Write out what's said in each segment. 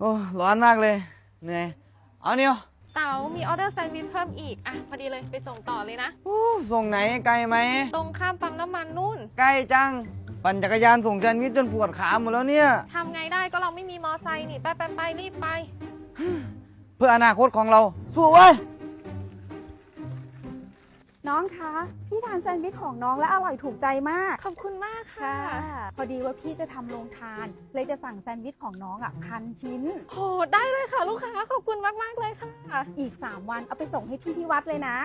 โอ้ร้อนมากเลยเหนื่อยเอาเนี่ยเต๋ามีออเดอร์แซนด์วิชเพิ่มอีก อะ พอดีเลยไปส่งต่อเลยนะ อู้ส่งไหนไกลไหมตรงข้ามปั๊มน้ำมันนู่นใกล้จัง ปั่นจักรยานส่งแซนด์วิชจนปวดขาหมดแล้วเนี่ย ทำไงได้ก็เราไม่มีมอไซค์นี่ ไปไปไปรีบไป เพื่ออนาคตของเรา สู้เว้ย น้องคะพี่ทานแซนด์วิชของน้องและอร่อยถูกใจมาก ขอบคุณมากค่ะ พอดีว่าพี่จะทำโรงทาน เลยจะสั่งแซนด์วิชของน้องอะพันชิ้น โหได้เลยค่ะ ลูกค้าขอบคุณมากมากๆเลยค่ะ อีก 3 วันเอาไปส่งให้พี่ที่วัดเลยนะ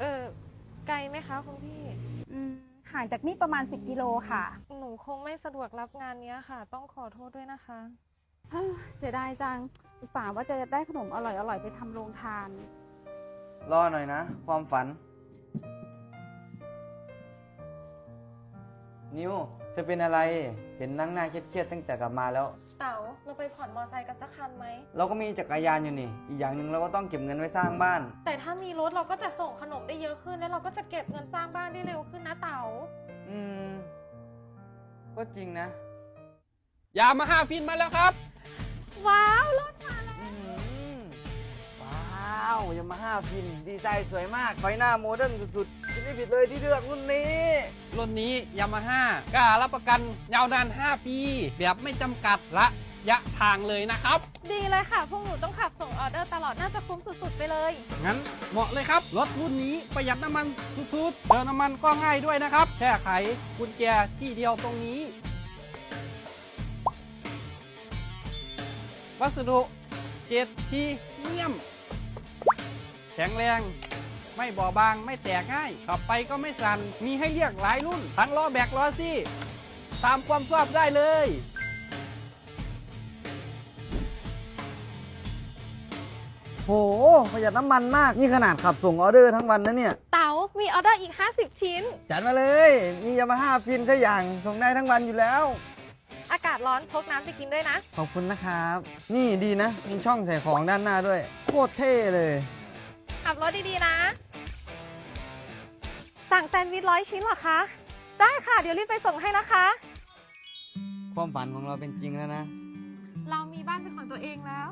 เออไกลไหมคะคุณพี่ อืมห่างจากนี่ประมาณ 10กิโลค่ะ หนูคงไม่สะดวกรับงานเนี้ยค่ะ ต้องขอโทษด้วยนะคะเฮ้ยเสียดายจังอุตส่าห์ว่าจะได้ขนมอร่อยๆไปทำโรงทาน รอหน่อยนะ ความฝัน นิวจะเป็นอะไร เห็นนั่งหน้าเครียดๆตั้งแต่กลับมาแล้ว เต๋าเราไปผ่อนมอไซค์กันสักคันไหม เราก็มีจักรยานอยู่นี่ อีกอย่างหนึ่งเราก็ต้องเก็บเงินไว้สร้างบ้าน แต่ถ้ามีรถเราก็จะส่งขนมได้เยอะขึ้น แล้วเราก็จะเก็บเงินสร้างบ้านได้เร็วขึ้นนะเต๋าอืม ก็จริงนะ ยามาฮ่าฟินมาแล้วครับ ว้าวรถมาแล้ว อื้อ หือว้าวยามาฮ่าฟิน ดีไซน์สวยมากไฟหน้าโมเดิร์นสุดๆคิดไม่ผิดเลยที่เลือกรุ่นนี้ รุ่นนี้ยามาฮ่ากล้ารับประกันยาวนาน 5 ปี แบบไม่จำกัดระยะทางเลยนะครับ ดีเลยค่ะ พวกหนูต้องขับส่งออเดอร์ตลอด น่าจะคุ้มสุดๆไปเลย งั้นเหมาะเลยครับ รถรุ่นนี้ประหยัดน้ำมันสุดๆเติมน้ำมันก็ง่ายด้วยนะครับ แค่ไขกุญแจที่เดียวตรงนี้ วัสดุเกรดทีเนียม แข็งแรง ไม่บอบบางไม่แตกง่าย ขับไปก็ไม่สัน่นมีให้เรียกหลายรุ่น ทั้งล้อแบกล้อซี่ ตามความชอบได้เลยโหประหยัดน้ำมันมาก นี่ขนาดขับส่งออเดอร์ทั้งวันนะเนี่ย เต๋ามีออเดอร์อีก 50 ชิ้น จัดมาเลย มียามาฮ่าฟินก็อย่าง ส่งได้ทั้งวันอยู่แล้ว อากาศร้อนพกน้ำไปกินด้วยนะ ขอบคุณนะครับ นี่ดีนะ มีช่องใส่ของด้านหน้าด้วย โคตรเท่เลย ขับรถดีๆนะ สั่งแซนด์วิชร้อยชิ้นเหรอคะ ได้ค่ะ เดี๋ยวรีบไปส่งให้นะคะ ความฝันของเราเป็นจริงแล้วนะ เรามีบ้านเป็นของตัวเองแล้ว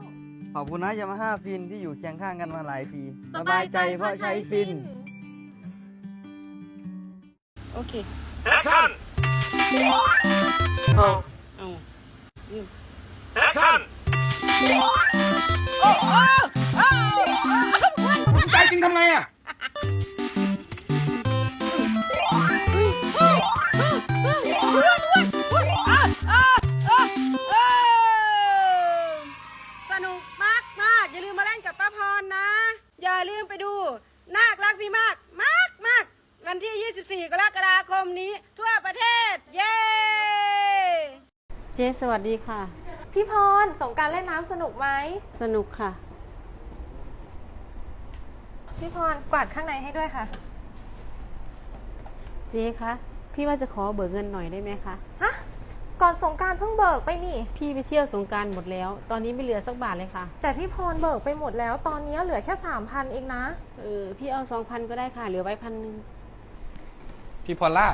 ขอบคุณนะยามาฮ่าฟินที่อยู่เคียงข้างกันมาหลายปีสบายใจเพราะใช้ฟิน โอเคเอาใจจริง ทำไงอะสนุกมากมากอย่าลืมมาเล่นกับป้าพรนะ อย่าลืมไปดู นาครักพี่มากมากมากวันที่ 24 กรกฎาคมนี้ ทั่วประเทศ เย้ เจ๊สวัสดีค่ะ พี่พรสงกรารเล่นน้ำสนุกไหม สนุกค่ะ พี่พรกวาดข้างในให้ด้วยค่ะ เจ๊คะ พี่ว่าจะขอเบิกเงินหน่อยได้ไหมคะ ฮะ ก่อนสงกรารเพิ่งเบิกไปนี่ พี่ไปเที่ยวสงกรารหมดแล้ว ตอนนี้ไม่เหลือสักบาทเลยค่ะ แต่พี่พรเบิกไปหมดแล้ว ตอนนี้เหลือแค่สามพันเองนะ เออ พี่เอาสองพันก็ได้ค่ะ เหลือไว้พันหนึ่งพี่พอลล่า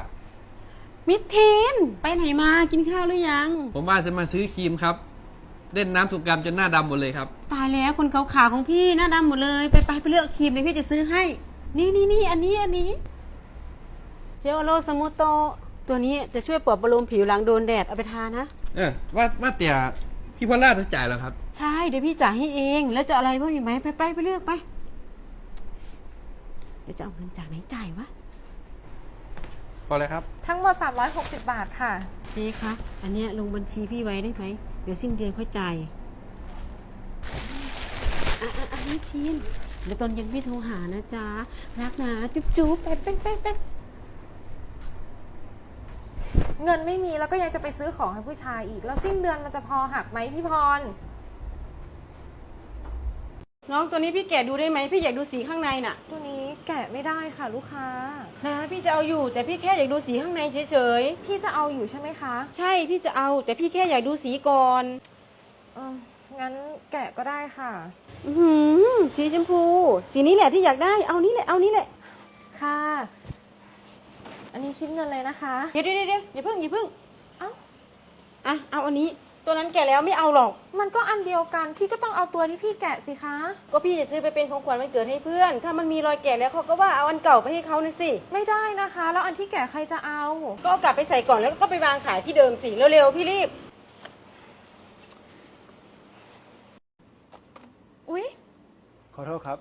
มิดเทนไปไหนมา กินข้าวหรือยัง ผมว่าจะมาซื้อครีมครับ เล่นน้ำสงกรารจนหน้าดำหมดเลยครับ ตายแล้วคนขาวๆของพี่หน้าดำหมดเลยไปไปไปเลือกครีมเลยพี่จะซื้อให้ นี่นี่นี่อันนี้อันนี้เจลโลสมูโตตัวนี้จะช่วยปลอบประโลมผิวหลังโดนแดดเอาไปทานะ เออว่าว่าแต่พี่พอลล่าจะจ่ายแล้วครับ ใช่เดี๋ยวพี่จ่ายให้เอง แล้วจะอะไรบ้างอีกไหมไปไปไปเลือกไป เดี๋ยวจะเอาเงินจากไหนจ่ายวะพอเลยครับ ทั้งหมด 360 บาทค่ะ เจ๊คะอันเนี้ยลงบัญชีพี่ไว้ได้ไหม เดี๋ยวสิ้นเดือนค่อยจ่ายอะอะอันนี้ทีนเดี๋ยวตอนเย็นพี่โทรหานะจ๊ะ รักนะ จุ๊บจุ๊บแปไปไปไปเงินไม่มีแล้วก็ยังจะไปซื้อของให้ผู้ชายอีก แล้วสิ้นเดือนมันจะพอหักไหมพี่พร น้องตัวนี้พี่แกะดูได้ไหมพี่อยากดูสีข้างในน่ะตัวนี้แกะไม่ได้ค่ะลูกค้า นะพี่จะเอาอยู่แต่พี่แค่อยากดูสีข้างในเฉยพี่จะเอาอยู่ใช่ไหมคะๆ ใช่พี่จะเอา แต่พี่แค่อยากดูสีก่อนเอองั้นแกะก็ได้ค่ะ อือหือสีชมพู สีนี้แหละที่อยากได้เอานี้แหละเอานี้แหละค่ะ อันนี้คิดเงินเลยนะคะ เดี๋ยวเดี๋ยวเดี๋ยวอย่าเพิ่งอย่าเพิ่งเอ้า อะเอาอันนี้ ตัวนั้นแก่แล้วไม่เอาหรอก มันก็อันเดียวกัน พี่ก็ต้องเอาตัวที่พี่แกะสิคะ ก็พี่จะซื้อไปเป็นของขวัญวันเกิดให้เพื่อน ถ้ามันมีรอยแก่แล้วเขาก็ว่าเอาอันเก่าไปให้เขาน่ะสิ ไม่ได้นะคะ แล้วอันที่แกะใครจะเอา ก็เอากลับไปใส่ก่อนแล้วก็ไปวางขายที่เดิมสิเร็วๆพี่รีบ อุ๊ย ขอโทษครับ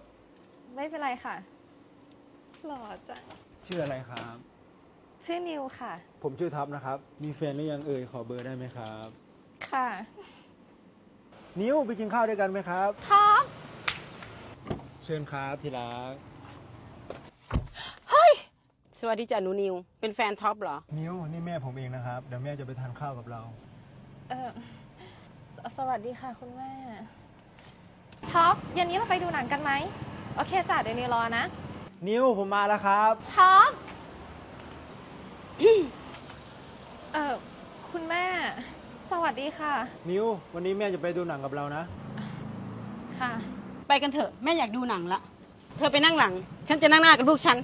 ไม่เป็นไรค่ะ หล่อจัง ชื่ออะไรครับ ชื่อนิวค่ะ ผมชื่อท็อปนะครับ มีแฟนหรือยังเอ่ยขอเบอร์ได้ไหมครับ ค่ะนิ้วไปกินข้าวด้วยกันไหมครับ ท็อปเชิญครับที่รักสวัสดีจ้ะหนูนิว เป็นแฟนท็อปเหรอ นิ้วนี่แม่ผมเองนะครับ เดี๋ยวแม่จะไปทานข้าวกับเรา เออสสวัสดีค่ะคุณแม่ ท็อปเย็นนี้เราไปดูหนังกันไหม โอเคจ้ะเดี๋ยวนิวรอนะ นิ้วผมมาแล้วครับ ท็อป เออคุณแม่ สวัสดีค่ะ นิ้ววันนี้แม่จะไปดูหนังกับเรานะ ค่ะ ไปกันเถอะแม่อยากดูหนังละ เธอไปนั่งหลัง ฉันจะนั่งหน้ากับลูกฉัน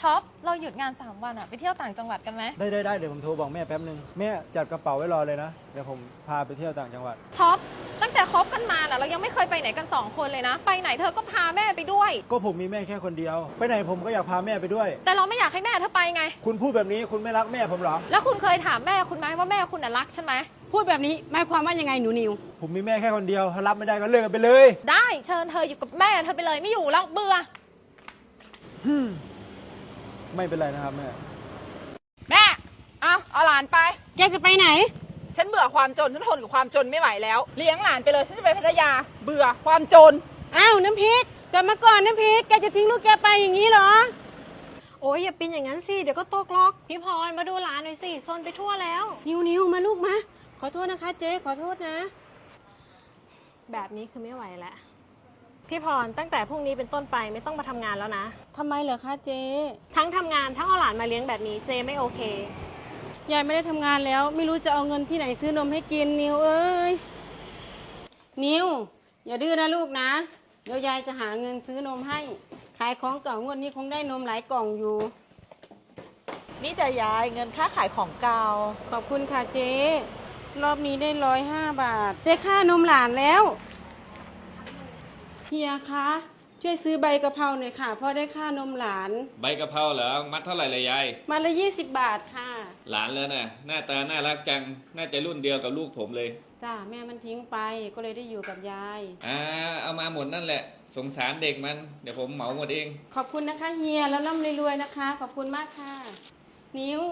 ท็อป เราหยุดงาน 3 วันอะไปเที่ยวต่างจังหวัดกันไหม ได้ได้ได้เดี๋ยวผมโทรบอกแม่แป๊บนึง แม่จัดกระเป๋าไว้รอเลยนะ เดี๋ยวผมพาไปเที่ยวต่างจังหวัด ท็อปตั้งแต่ คบกันมาน่ะเรายังไม่เคยไปไหนกัน2คนเลยนะ ไปไหนเธอก็พาแม่ไปด้วย ก็ผมมีแม่แค่คนเดียว ไปไหนผมก็อยากพาแม่ไปด้วย แต่เราไม่อยากให้แม่เธอไปไง คุณพูดแบบนี้คุณไม่รักแม่ผมเหรอ แล้วคุณเคยถามแม่คุณไหมว่าแม่คุณน่ะรักฉันไหมพูดแบบนี้หมายความว่ายังไงหนูนิว ผมมีแม่แค่คนเดียวถ้ารับไม่ได้ก็เลิกกันไปเลย ได้เชิญเธออยู่กับแม่เธอไปเลยไม่อยู่แล้วเบื่อไม่เป็นไรนะครับแม่ แม่ เอาเอาหลานไป แกจะไปไหน ฉันเบื่อความจนฉันทนกับความจนไม่ไหวแล้ว เลี้ยงหลานไปเลยฉันจะไปพัทยา เบื่อความจน อ้าวน้ำพริกกลับมาก่อนน้ำพริกแกจะทิ้งลูกแกไปอย่างนี้เหรอ โอ้ยอย่าเป็นอย่างนั้นสิเดี๋ยวก็ตกล็อกพี่พรมาดูหลานหน่อยสิซนไปทั่วแล้ว นิวนิวมาลูกมา ขอโทษนะคะเจ๊ขอโทษนะ แบบนี้คือไม่ไหวแล้วพี่พรตั้งแต่พรุ่งนี้เป็นต้นไปไม่ต้องมาทำงานแล้วนะ ทำไมเหรอคะเจ๊ ทั้งทำงานทั้งเอาหลานมาเลี้ยงแบบนี้เจไม่โอเค ยายไม่ได้ทำงานแล้ว ไม่รู้จะเอาเงินที่ไหนซื้อนมให้กินนิวเอ้ยนิวอย่าดื้อนะลูกนะ เดี๋ยวยายจะหาเงินซื้อนมให้ ขายของเก่างวดนี้คงได้นมหลายกล่องอยู่ นี่จะยายเงินค่าขายของเก่า ขอบคุณค่ะเจ๊รอบนี้ได้ร้อยห้าบาท ได้ค่านมหลานแล้วเฮียคะ ช่วยซื้อใบกะเพราหน่อยค่ะเพราะได้ค่านมหลาน ใบกะเพราเหรอ มัดเท่าไหร่เลยยาย มาละยี่สิบบาทค่ะ หลานแล้วน่ะ หน้าตาน่ารักจัง น่าจะรุ่นเดียวกับลูกผมเลย จ้าแม่มันทิ้งไปก็เลยได้อยู่กับยาย อ่า เอามาหมดนั่นแหละ สงสารเด็กมัน เดี๋ยวผมเหมาหมดเอง ขอบคุณนะคะเฮียแล้วร่ำรวยๆนะคะ ขอบคุณมากค่ะ นิว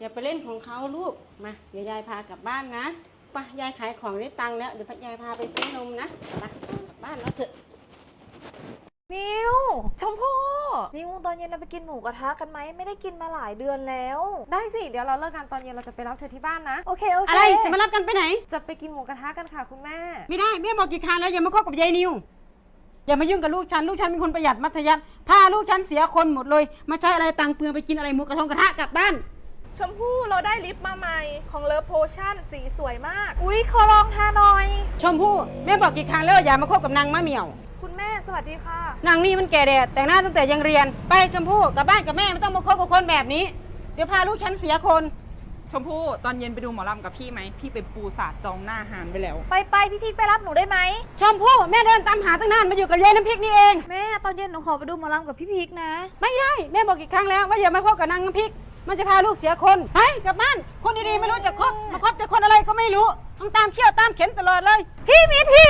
อย่าไปเล่นของเขาลูก มาเดี๋ยวยายพากลับบ้านนะไปยายขายของได้ตังค์แล้วเดี๋ยวยายพาไปซื้อนมนะไปกลับบ้านแล้วเถอะ นิวชมพู่นิวตอนเย็นเราไปกินหมูกระทะกันไหมไม่ได้กินมาหลายเดือนแล้ว ได้สิ เดี๋ยวเราเลิกงานตอนเย็นเราจะไปรับเธอที่บ้านนะ โอเคโอเคอะไรจะมารับกันไปไหน จะไปกินหมูกระทะกันค่ะคุณแม่ ไม่ได้แม่บอกกี่ครั้งแล้วอย่ามาคบกับยายนิวอย่ามายุ่งกับลูกฉันลูกฉันเป็นคนประหยัดมัธยัสถ์พาลูกฉันเสียคนหมดเลย มาใช้อะไรตังค์เปลืองไปกินอะไรหมูกระทงกระทะกลับบ้าน ชมพู่เราได้ลิปมาใหม่ของเลิฟโพชั่นสีสวยมาก อุ๊ยขอลองทาหน่อย ชมพู่แม่บอกกี่ครั้งแล้วอย่ามาคบกับนางมะเหมี่ยว คุณแม่สวัสดีค่ะ นางนี่มันแก่แดดแต่งหน้าตั้งแต่ยังเรียน ไปชมพู่กลับบ้านกับแม่ไม่ต้องมาคบกับคนแบบนี้ เดี๋ยวพาลูกฉันเสียคน ชมพู่ตอนเย็นไปดูหมอลำกับพี่ไหม พี่ไปปูสาดจองหน้าหานไปแล้ว ไปไปพี่พีกไปรับหนูได้ไหม ชมพู่แม่เดินตามหาตั้งนานมาอยู่กับยายน้ำพริกนี่เอง แม่ตอนเย็นหนูขอไปดูหมอลำกับพี่พีกนะ ไม่ได้แม่บอกกี่ครั้งแล้วว่าอย่ามาคบกับนางน้ำพริก มันจะพาลูกเสียคนไปกลับบ้านคนดีๆไม่รู้จะคบมาคบแต่คนอะไรก็ไม่รู้ต้องตามเขี้ยวตามเข็นตลอดเลย พี่มิทิ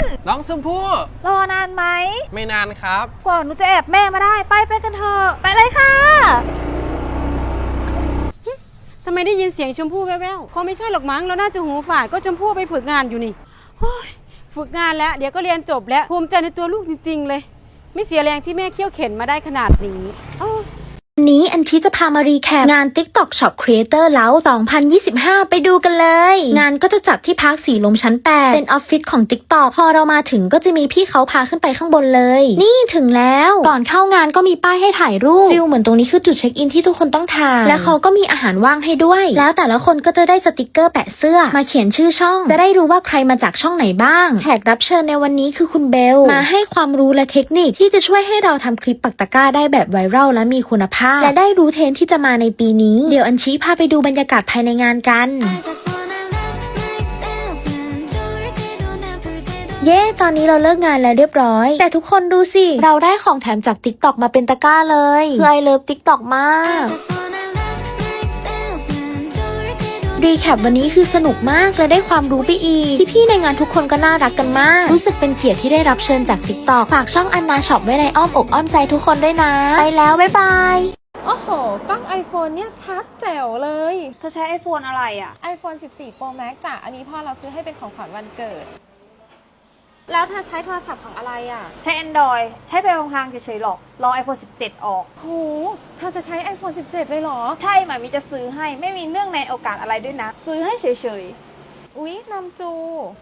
น น้องชมพู่รอนานไหม ไม่นานครับ กว่าหนูจะแอบแม่มาได้ ไปไปกันเถอะไปเลยค่ะทำไมได้ยินเสียงชมพู่แว่วๆคงไม่ใช่หรอกมั้งเราน่าจะหูฝาดก็ชมพู่ไปฝึกงานอยู่นี่โอ้ยฝึกงานแล้วเดี๋ยวก็เรียนจบแล้วภูมิใจในตัวลูกจริงๆเลย ไม่เสียแรงที่แม่เคี่ยวเข็นมาได้ขนาดนี้โอ้วั นนี้อันที่จะพามารีแคปงาน TikTok Shop Creator แล้ว 2025 ไปดูกันเลย งานก็จะจัดที่พักสีลมชั้น 8 เป็นออฟฟิศของ TikTok พอเรามาถึงก็จะมีพี่เขาพาขึ้นไปข้างบนเลย นี่ถึงแล้ว ก่อนเข้างานก็มีป้ายให้ถ่ายรูปฟิลเหมือนตรงนี้คือจุดเช็คอินที่ทุกคนต้องถ่ายและเขาก็มีอาหารว่างให้ด้วย แล้วแต่ละคนก็จะได้สติกเกอร์แปะเสื้อ มาเขียนชื่อช่อง จะได้รู้ว่าใครมาจากช่องไหนบ้างแขกรับเชิญในวันนี้คือคุณเบลมาให้ความรู้และเทคนิคที่จะช่วยให้เราทำคลิปปักตะกร้าได้แบบไวรัลและมีคุณภาและได้รู้เทรนที่จะมาในปีนี้ เดี๋ยวอัญชีพาไปดูบรรยากาศภายในงานกันเย้ ตอนนี้เราเลิกงานแล้วเรียบร้อย แต่ทุกคนดูสิ เราได้ของแถมจาก TikTok มาเป็นตะกร้าเลยคือไอเลิฟ TikTok มากรีแคปวันนี้คือสนุกมากและได้ความรู้ไปอีก พี่ๆในงานทุกคนก็น่ารักกันมาก รู้สึกเป็นเกียรติที่ได้รับเชิญจาก TikTok ฝากช่องอันนาช็อปไว้ในอ้อมอกอ้อมใจทุกคนด้วยนะ ไปแล้ว บ๊ายบาย อ้โห กล้อง iPhone เนี่ยชัดแจ๋วเลย เธอใช้ iPhone อะไรอะ iPhone 14 Pro Max จ้ะ อันนี้พ่อเราซื้อให้เป็นของขวัญวันเกิด แล้วเธอใช้โทรศัพท์ของอะไรอะ ใช้ Android ใช้ไปพลางๆเฉยๆหรอก รอ iPhone 17 ออก โหเธอจะใช้ iPhone 17 เลยเหรอ ใช่หมามีจะซื้อให้ไม่มีเนื่องในโอกาสอะไรด้วยนะ ซื้อให้เฉยอุ๊ยนำจู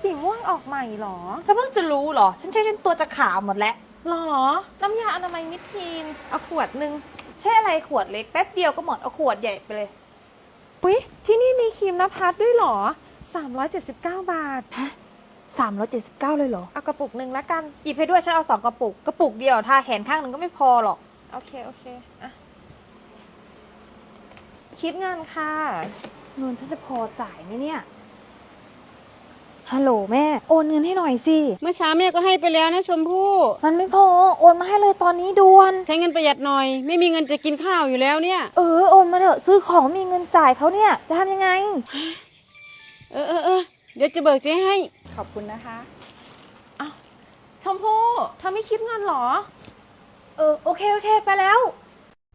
สีม่วงออกใหม่เหรอๆแล้วเพิ่งจะรู้เหรอ ฉันใช้จนตัวจะขาวหมดแล้ว หรอ น้ำยาอนามัยมิทีนเอาขวดหนึ่ง ใช้อะไรขวดเล็กแป๊บเดียวก็หมดเอาขวดใหญ่ไปเลยอุ๊ยที่นี่มีครีมนภัสด้วยเหรอ 379 บาท 379 เลยเหรอ เอากระปุกหนึ่งละกัน หยิบให้ด้วยฉันเอาสองกระปุก กระปุกเดียวทาแขนข้างหนึ่งก็ไม่พอหรอก โอเค โอเคอะคิดเงินค่ะ เงินฉันจะพอจ่ายไหมเนี่ย ฮัลโหลแม่ โอนเงินให้หน่อยสิ เมื่อเช้าแม่ก็ให้ไปแล้วนะชมพู่มันไม่พอ โอนมาให้เลยตอนนี้ด่วน ใช้เงินประหยัดหน่อย ไม่มีเงินจะกินข้าวอยู่แล้วเนี่ย เออ โอนมาเถอะซื้อของมีเงินจ่ายเขาเนี่ย จะทำยังไง เออเออเออเดี๋ยวจะเบิกเจ๊ให้ ขอบคุณนะคะชมพู่เธอไม่คิดเงินเหรอ เออ โอเค โอเค ไปแล้ว